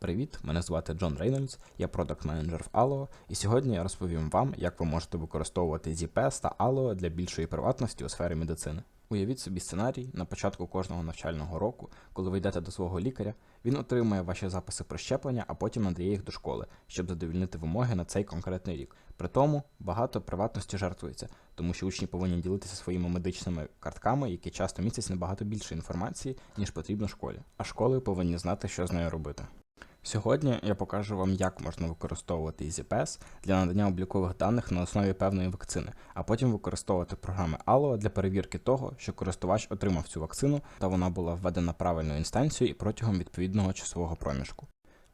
Привіт, мене звати Джон Рейнольдс, я продакт менеджер в Allo, і сьогодні я розповім вам, як ви можете використовувати ZPS та Allo для більшої приватності у сфері медицини. Уявіть собі сценарій на початку кожного навчального року, коли ви йдете до свого лікаря, він отримує ваші записи про щеплення, а потім надає їх до школи, щоб задовільнити вимоги на цей конкретний рік. При тому багато приватності жертвується, тому що учні повинні ділитися своїми медичними картками, які часто містять набагато більше інформації, ніж потрібно школі. А школи повинні знати, що з нею робити. Сьогодні я покажу вам, як можна використовувати EasyPass для надання облікових даних на основі певної вакцини, а потім використовувати програми Allo для перевірки того, що користувач отримав цю вакцину та вона була введена правильною інстанцією і протягом відповідного часового проміжку.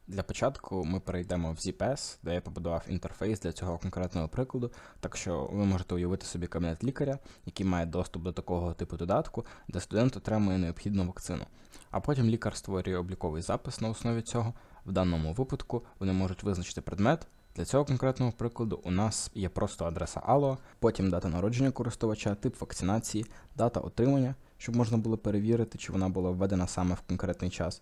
Для початку ми перейдемо в ZPS, де я побудував інтерфейс для цього конкретного прикладу, так що ви можете уявити собі кабінет лікаря, який має доступ до такого типу додатку, де студент отримує необхідну вакцину. А потім лікар створює обліковий запис на основі цього. В даному випадку вони можуть визначити предмет. Для цього конкретного прикладу у нас є просто адреса Allo, потім дата народження користувача, тип вакцинації, дата отримання, щоб можна було перевірити, чи вона була введена саме в конкретний час.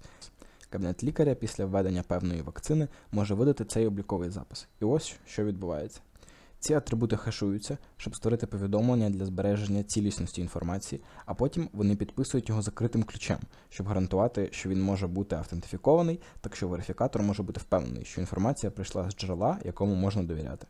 Кабінет лікаря після введення певної вакцини може видати цей обліковий запис. І ось що відбувається. Ці атрибути хешуються, щоб створити повідомлення для збереження цілісності інформації, а потім вони підписують його закритим ключем, щоб гарантувати, що він може бути автентифікований, так що верифікатор може бути впевнений, що інформація прийшла з джерела, якому можна довіряти.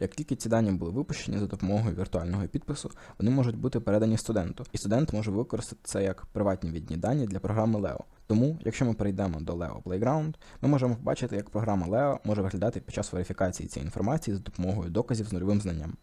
Як тільки ці дані були випущені за допомогою віртуального підпису, вони можуть бути передані студенту, і студент може використати це як приватні відні дані для програми Leo. Тому, якщо ми перейдемо до Leo Playground, ми можемо побачити, як програма Leo може виглядати під час верифікації цієї інформації за допомогою доказів з нульовим знанням.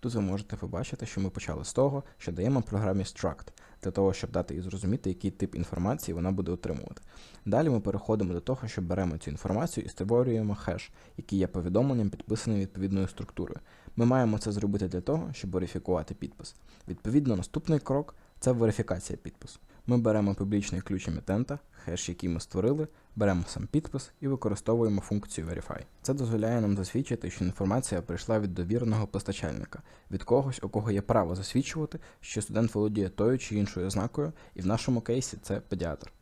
Тут ви можете побачити, що ми почали з того, що даємо програмі struct, для того, щоб дати їй зрозуміти, який тип інформації вона буде отримувати. Далі ми переходимо до того, що беремо цю інформацію і створюємо хеш, який є повідомленням, підписаним відповідною структурою. Ми маємо це зробити для того, щоб верифікувати підпис. Відповідно, наступний крок це верифікація підпису. Ми беремо публічний ключ емітента, хеш, який ми створили, беремо сам підпис і використовуємо функцію Verify. Це дозволяє нам засвідчити, що інформація прийшла від довіреного постачальника, від когось, у кого є право засвідчувати, що студент володіє тою чи іншою ознакою, і в нашому кейсі це педіатр.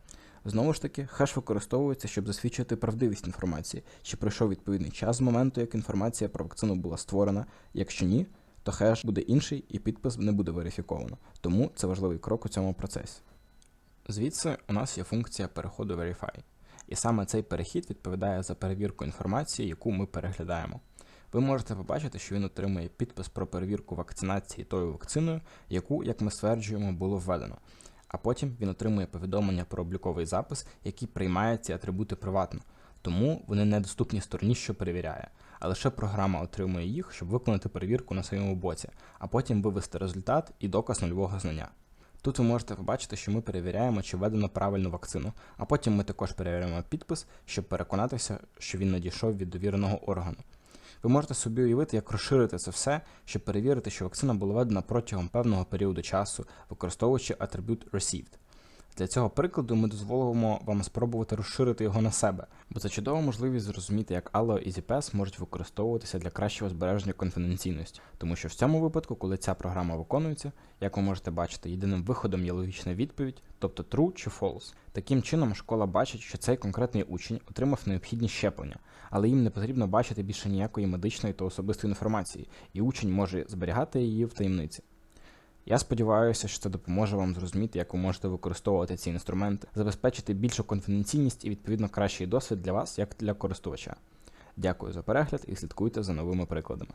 Знову ж таки, хеш використовується, щоб засвідчити правдивість інформації, чи пройшов відповідний час з моменту, як інформація про вакцину була створена. Якщо ні, то хеш буде інший і підпис не буде верифіковано. Тому це важливий крок у цьому процесі. Звідси у нас є функція переходу Verify. І саме цей перехід відповідає за перевірку інформації, яку ми переглядаємо. Ви можете побачити, що він отримує підпис про перевірку вакцинації тою вакциною, яку, як ми стверджуємо, було введено. А потім він отримує повідомлення про обліковий запис, який приймає ці атрибути приватно, тому вони недоступні стороні, що перевіряє. А лише програма отримує їх, щоб виконати перевірку на своєму боці, а потім вивести результат і доказ нульового знання. Тут ви можете побачити, що ми перевіряємо, чи введено правильну вакцину, а потім ми також перевіряємо підпис, щоб переконатися, що він надійшов від довіреного органу. Ви можете собі уявити, як розширити це все, щоб перевірити, що вакцина була введена протягом певного періоду часу, використовуючи атрибут Received. Для цього прикладу ми дозволимо вам спробувати розширити його на себе, бо це чудова можливість зрозуміти, як Allo і ZPS можуть використовуватися для кращого збереження конфіденційності, тому що в цьому випадку, коли ця програма виконується, як ви можете бачити, єдиним виходом є логічна відповідь, тобто true чи false. Таким чином, школа бачить, що цей конкретний учень отримав необхідні щеплення, але їм не потрібно бачити більше ніякої медичної та особистої інформації, і учень може зберігати її в таємниці. Я сподіваюся, що це допоможе вам зрозуміти, як ви можете використовувати ці інструменти, забезпечити більшу конфіденційність і відповідно кращий досвід для вас, як для користувача. Дякую за перегляд і слідкуйте за новими прикладами.